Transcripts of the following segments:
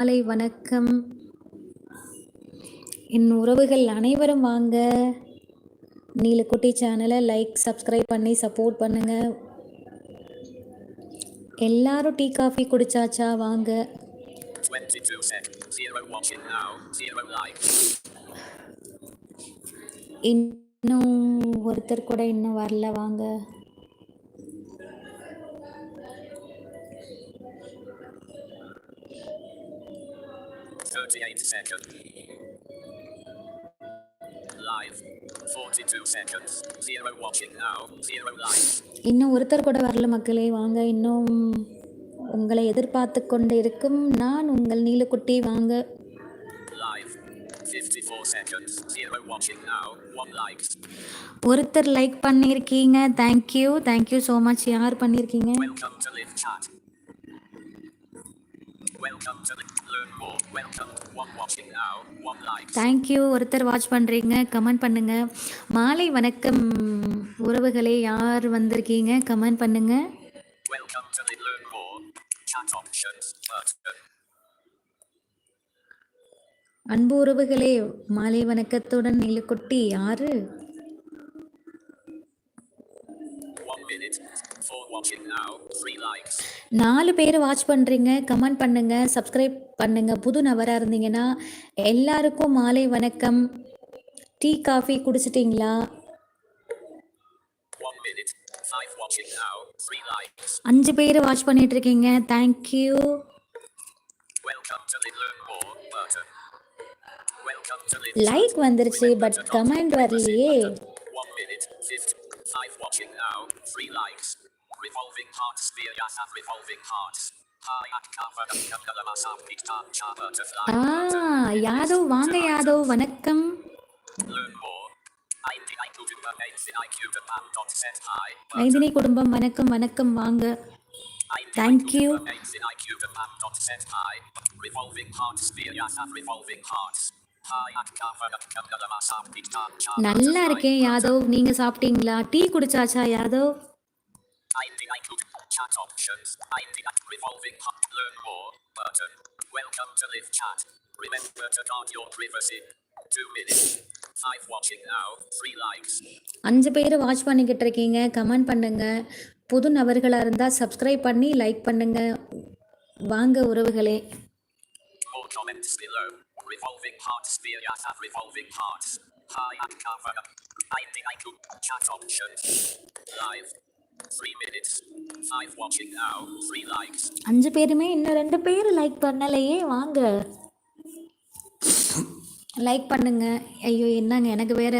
மாலை வணக்கம். என் உறவுகள் அனைவரும் வாங்க. நீலக்குட்டி சேனலை லைக் சப்ஸ்கிரைப் பண்ணி சப்போர்ட் பண்ணுங்க. எல்லாரும் டீ காஃபி குடிச்சாச்சா? வாங்க. இன்னும் ஒருத்தர் கூட இன்னும் வரல. வாங்க. 38 seconds. இன்னும் ஒருத்தர் கூட வரல மக்களே வாங்க இன்னும் உங்களை எதிர்பார்த்து கொண்டு இருக்கும் நான் உங்கள் நீலக்குட்டி வாங்க ஒருத்தர் லைக் பண்ணியிருக்கீங்க தேங்க்யூ தேங்க்யூ ஸோ மச் யார் பண்ணியிருக்கீங்க Welcome to Live Chat. Welcome to Live. Learn more. Welcome. One watching now. One likes. Thank you ஒருத்தர் வாட்ச் பண்ணுறீங்க கமெண்ட் பண்ணுங்க. மாலை வணக்கம் உறவுகளே யார் வந்திருக்கீங்க? கமெண்ட் பண்ணுங்க. அன்பு உறவுகளே மாலை வணக்கத்துடன் நீலக்குட்டி யாரு One minute. Four watching now. Three likes. நாலு பேர் வாட்ச் பண்ணுறீங்க கமெண்ட் பண்ணுங்க சப்ஸ்கிரைப் பண்ணுங்க புது நபராக இருந்தீங்கன்னா எல்லாருக்கும் மாலை வணக்கம் டீ காஃபி குடிச்சிட்டிங்களா அஞ்சு பேர் வாட்ச் பண்ணிட்டு இருக்கீங்க தேங்க்யூ யூ லைக் வந்துருச்சு பட் கமெண்ட் வரலையே Five watching now. Three likes. Revolving hearts. Spear gas at revolving hearts. ஆ யாதவ் வாங்க யாதவ் வணக்கம். மைதினி குடும்பம் வணக்கம் வணக்கம் வாங்க Pictar. Cha நல்லா இருக்கேன் யாதவ் நீங்க சாப்பிட்டீங்களா tea குடிச்சாச்சா Yadav I think I chat options. I think revolving heart. Learn more button. Welcome to live chat. Remember to guard your privacy. Two minutes. Five watching now. Three likes. அஞ்சு பேர் watch பண்ணிக்கிட்டு இருக்கீங்க comment பண்ணுங்க புது நபர்களாக இருந்தால் subscribe பண்ணி like பண்ணுங்க வாங்க உறவுகளே More comments below. Revolving hearts. dear yes, have revolving hearts. Hi I'm cover. I think I could chat options. Live. அஞ்சு பேருமே இன்னும் ரெண்டு பேர் லைக் பண்ணலையே வாங்க லைக் பண்ணுங்க ஐயோ என்னங்க எனக்கு வேற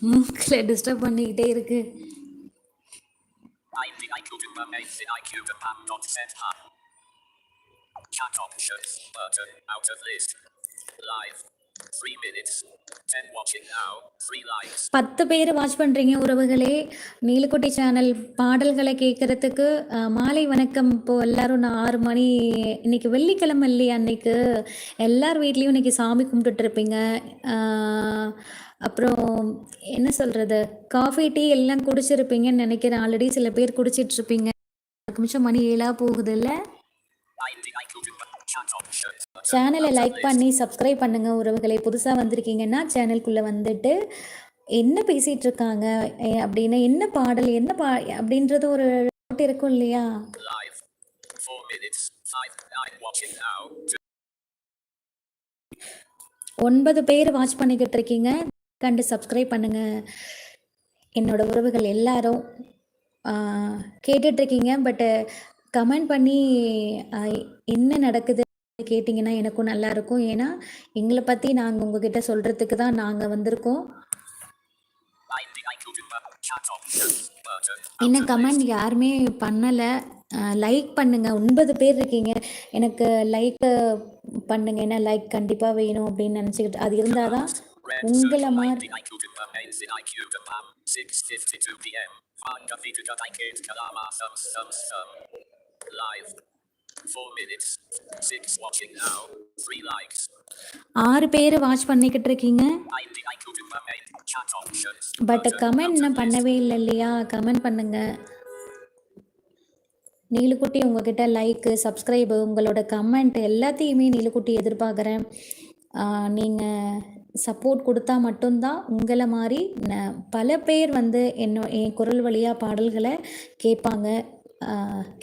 மூக்கில் டிஸ்டர்ப் பண்ணிக்கிட்டே இருக்கு. Chat options button out of list. Live. பத்து பேர் வாட்ச் பண்ணுறீங்க உறவுகளே. நீலக்குட்டி சேனல் பாடல்களை கேட்குறதுக்கு மாலை வணக்கம். இப்போ எல்லாரும் நான் ஆறு மணி இன்னைக்கு வெள்ளிக்கிழமை இல்லையா அன்னைக்கு? எல்லார் வீட்லேயும் இன்னைக்கு சாமி கும்பிட்டுட்டு இருப்பீங்க. அப்புறம் என்ன சொல்கிறது காஃபி டீ எல்லாம் குடிச்சிருப்பீங்கன்னு நினைக்கிறேன். ஆல்ரெடி சில பேர் குடிச்சிட்டு இருப்பீங்க. நிமிஷம் மணி ஏழாக போகுது இல்லை சேனலை லைக் பண்ணி சப்ஸ்கிரைப் பண்ணுங்க உறவுகளை. புதுசாக வந்திருக்கீங்கன்னா சேனலுக்குள்ள வந்துட்டு என்ன பேசிட்டு இருக்காங்க அப்படின்னு என்ன பாடல் என்ன பா அப்படின்றது ஒரு doubt இருக்கும் இல்லையா? ஒன்பது பேர் வாட்ச் பண்ணிக்கிட்டு இருக்கீங்க. கண்டு சப்ஸ்கிரைப் பண்ணுங்க. என்னோட உறவுகள் எல்லாரும் ஆஹ், கேட்டுட்டு இருக்கீங்க பட்டு கமெண்ட் பண்ணி என்ன நடக்குது? கேட்டிங்கன்னா எனக்கும் நல்லா இருக்கும். ஏன்னா எங்களை பற்றி நாங்கள் உங்ககிட்ட சொல்கிறதுக்கு தான் நாங்கள் வந்திருக்கோம். என்ன கமெண்ட் யாருமே பண்ணலை. லைக் பண்ணுங்க. ஒன்பது பேர் இருக்கீங்க. எனக்கு லைக் பண்ணுங்க. ஏன்னா லைக் கண்டிப்பாக வேணும் அப்படின்னு நினச்சிக்கிட்டு அது இருந்தால் தான் உங்களை மாதிரி think I could do a mates in IQ to pan. 6:52 p.m. Fanga Vita Gatakid Kalama Sum Sum Sum. Live. Four minutes. Six watching now. Three likes. ஆறு பேர் வாட்ச் பண்ணிக்கிட்டு இருக்கீங்க. But comment list. பண்ணவே இல்லை இல்லையா கமெண்ட் பண்ணுங்க நீலுக்குட்டி உங்ககிட்ட like subscribe உங்களோட கமெண்ட் எல்லாத்தையுமே நீலுக்குட்டி எதிர்பார்க்குறேன் நீங்கள் சப்போர்ட் கொடுத்தா மட்டும்தான் உங்களை மாதிரி பல பேர் வந்து என்ன என் குரல் வழியாக பாடல்களை கேட்பாங்க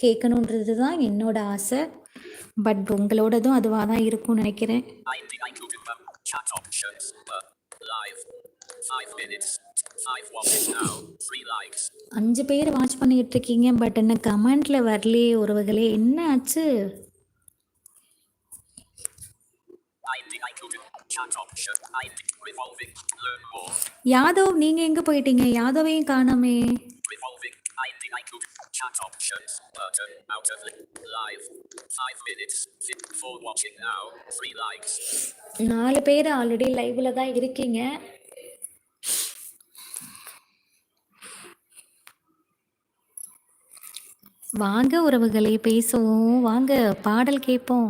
கேட்கணுன்றது தான் என்னோட ஆசை. பட் உங்களோடதும் அதுவாக தான் இருக்கும்னு நினைக்கிறேன். அஞ்சு பேர் வாட்ச் பண்ணிக்கிட்டு இருக்கீங்க பட் என்ன கமெண்ட்டில் வரலையே உறவுகளே. என்ன ஆச்சு? யாதவ் நீங்கள் எங்கே போயிட்டீங்க? யாதவையும் காணாமே. Revolving. I think I could chat options. Button out of live. Five minutes. Fit for watching now. Three likes. நாலு பேர் ஆல்ரெடி லைவ்ல தான் இருக்கீங்க வாங்க உறவுகளே பேசுவோம் வாங்க பாடல் கேட்போம்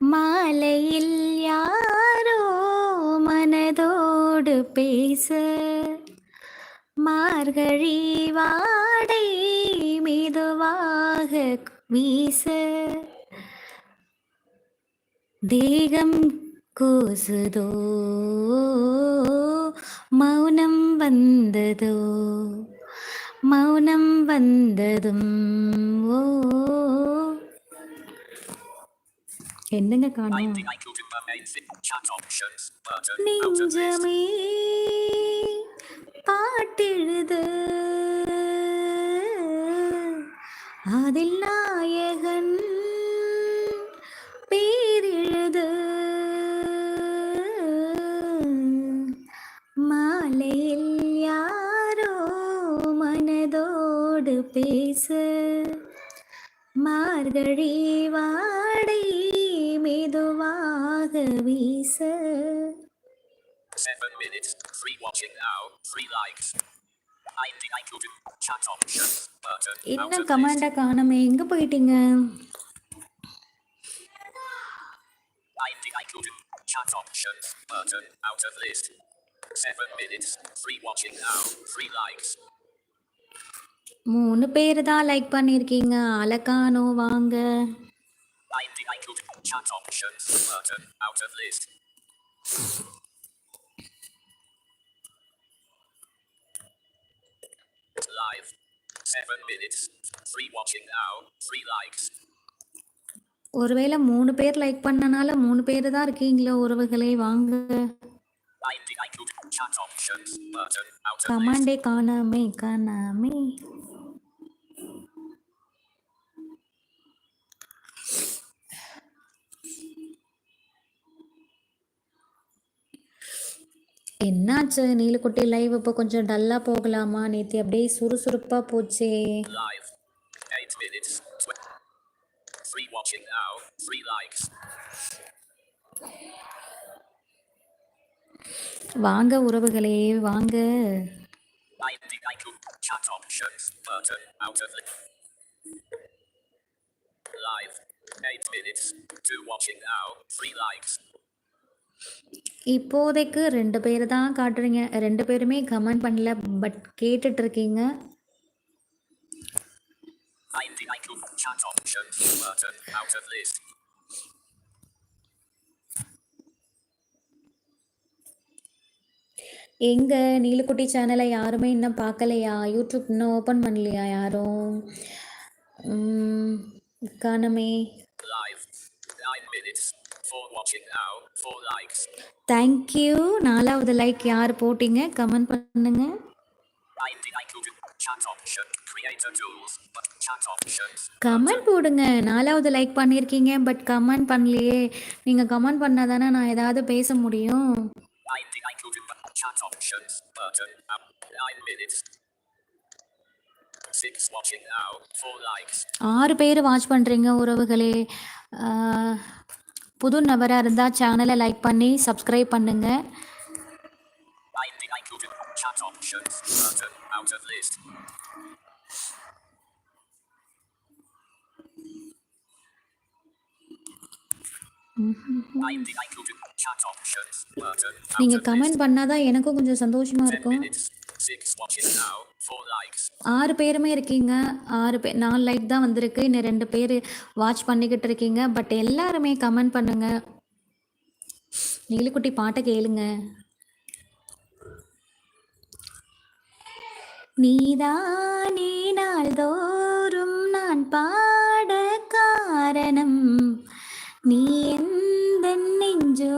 மாலையில் யார் பேச. மார்கழி வாடை மெதுவாக வீச. தேகம் கூசுதோ? மௌனம் வந்ததோ? மௌனம் வந்ததும் ஓ of list. நெஞ்சமே பாட்டெழுது. அதில் நாயகன் பேரெழுது. மாலையில் யாரோ மனதோடு பேச. மார்கழி என்ன. கமாண்டா காணாமே எங்க போயிட்டீங்க I think I could chat options. Button out of list. Seven minutes. Three watching now. Three likes. மூணு பேர் தான் லைக் பண்ணியிருக்கீங்க அலக்கானோ வாங்க I think I could chat options. Button out of list. Live. Seven minutes. Three watching now. Three likes. ஒருவேளை மூணு பேர் like பண்ணனால மூணு பேர் தான் இருக்கீங்களா உறவுகளே வாங்க. கமாண்டே காணாமே காணாமே என்னாச்சு நீலக்குட்டி லைவ் இப்போ கொஞ்சம் டல்லாக போகலாமா நேற்று அப்படியே சுறுசுறுப்பாக போச்சே. வாங்க உறவுகளே வாங்க. Live. Eight minutes. Two watching now. Three likes. இப்போதைக்கு ரெண்டு பேர் தான் காட்டுறீங்க. ரெண்டு பேருமே கமெண்ட் பண்ணல பட் கேட்டுட்டு இருக்கீங்க எங்க நீலக்குட்டி சேனலை யாருமே இன்னும் பார்க்கலையா? யூடியூப் இன்னும் ஓப்பன் பண்ணலையா யாரும்? உம், காணமே Live. Nine minutes. Four watching now. Four likes. Thank you நாலாவது லைக் யார் போட்டீங்க கமெண்ட் பண்ணுங்க. கமெண்ட் போடுங்க நாலாவது லைக் பண்ணியிருக்கீங்க பட் கமெண்ட் பண்ணலையே நீங்கள் கமெண்ட் பண்ணால் தானே நான் ஏதாவது பேச முடியும். ஆறு பேர் வாட்ச் பண்ணுறீங்க உறவுகளே புது நபராக இருந்தால் சேனலை லைக் பண்ணி சப்ஸ்கிரைப் பண்ணுங்க நீங்கள் கமெண்ட் பண்ணாதான் எனக்கும் கொஞ்சம் சந்தோஷமாக இருக்கும் ஆறு பேருமே இருக்கீங்க. ஆறு பேர் நாலு லைக் தான் வந்திருக்கு. இன்னும் ரெண்டு பேர் வாட்ச் பண்ணிக்கிட்டு இருக்கீங்க. பட் எல்லாருமே கமெண்ட் பண்ணுங்க. நீலிக்குட்டி பாட்டை கேளுங்க. நீதானே நாள்தோறும் நான் பாட காரணம். நீ எந்த நெஞ்சோ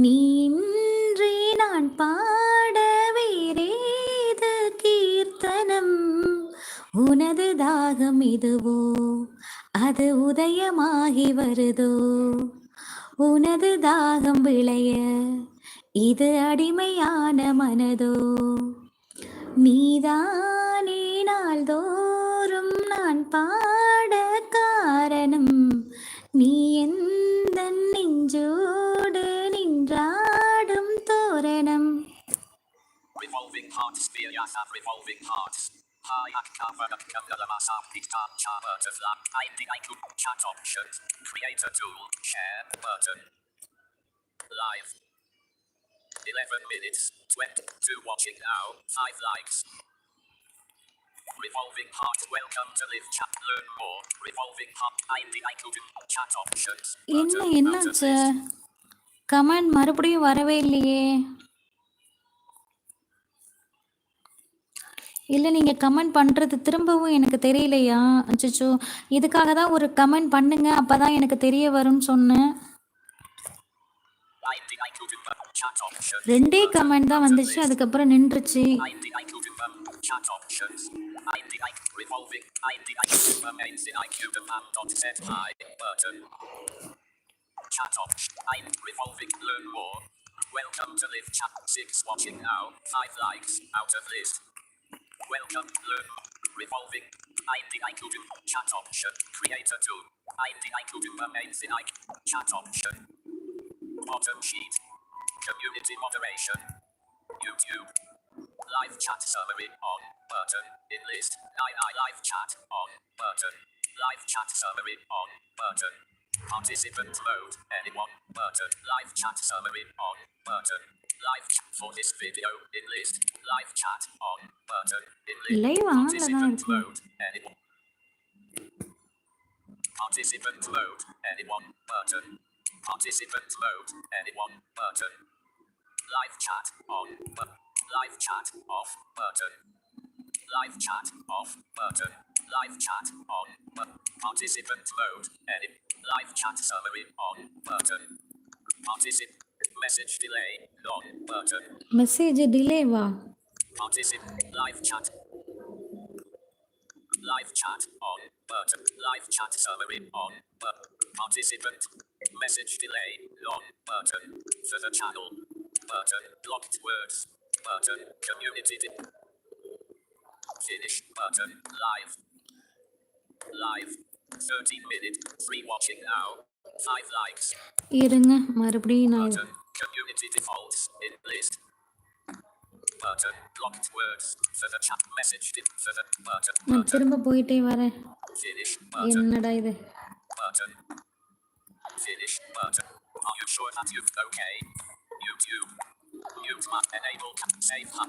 நீ நான் பாட வேறேது கீர்த்தனம். உனது தாகம் இதுவோ? அது உதயமாகி வருதோ? உனது தாகம் விளைய இது அடிமையான மனதோ? நீதானே நாள்தோறும் நான் பாட காரணம். நீ என் Revolving hearts. Spirias have revolving hearts. Hi, cover up Kamalasa, Pictar, Char, Butterfly, ID, I could chat options. Create a tool. Share button. Live. 11 minutes. 22 watching now. 5 likes. Revolving heart. Welcome to live chat. Learn more. Revolving heart. ID, I could chat options. என்ன Button. Out of என்னாச்சு list. Comment மறுபடியும் வரவே இல்லையே இல்லை நீங்கள் comment பண்ணுறது திரும்பவும் எனக்கு தெரியலையா அச்சோ இதுக்காக தான் ஒரு கமெண்ட் பண்ணுங்க அப்போ தான் எனக்கு தெரிய வரும்னு சொன்னேன் ரெண்டே கமெண்ட் தான் வந்துச்சு அதுக்கப்புறம் நின்றுச்சு Chat option. Welcome to live chat. Six watching now. Five likes out of list. Welcome learn revolving I could chat option. Creator tool. I could remains in IQ chat option. Bottom sheet. Community moderation. YouTube. Live chat summary on button. In list. I, I live chat on button. Live chat summary on button. Participant mode. Anyone button. Live chat summary on button live for this video. In list live chat on button. In list participant mode. Anyone. Participant mode. Anyone. Button. Participant mode. Anyone. Button. Live chat on live chat off button. Live chat off button. Live chat on bu- participant mode. Edit live chat summary on button. Participant message delay on button. Message டிலேவா Particip live chat. Live chat on button. Live chat summary on button. Participant message delay on button. For the channel button. Blocked words button. Community di- finish button. Live. Live. 13 minute. Free watching now. 5 likes. இருங்க மறுபடியும் நான் Button. Community defaults in list. Button. Blocked words. For the chat message. di- For the button. நான் Button. திரும்ப போயிட்டே வரேன் Finish button. என்னடா இது Button. Finish button. Are you sure that you've okay? YouTube. Mute must enable ca- save hub.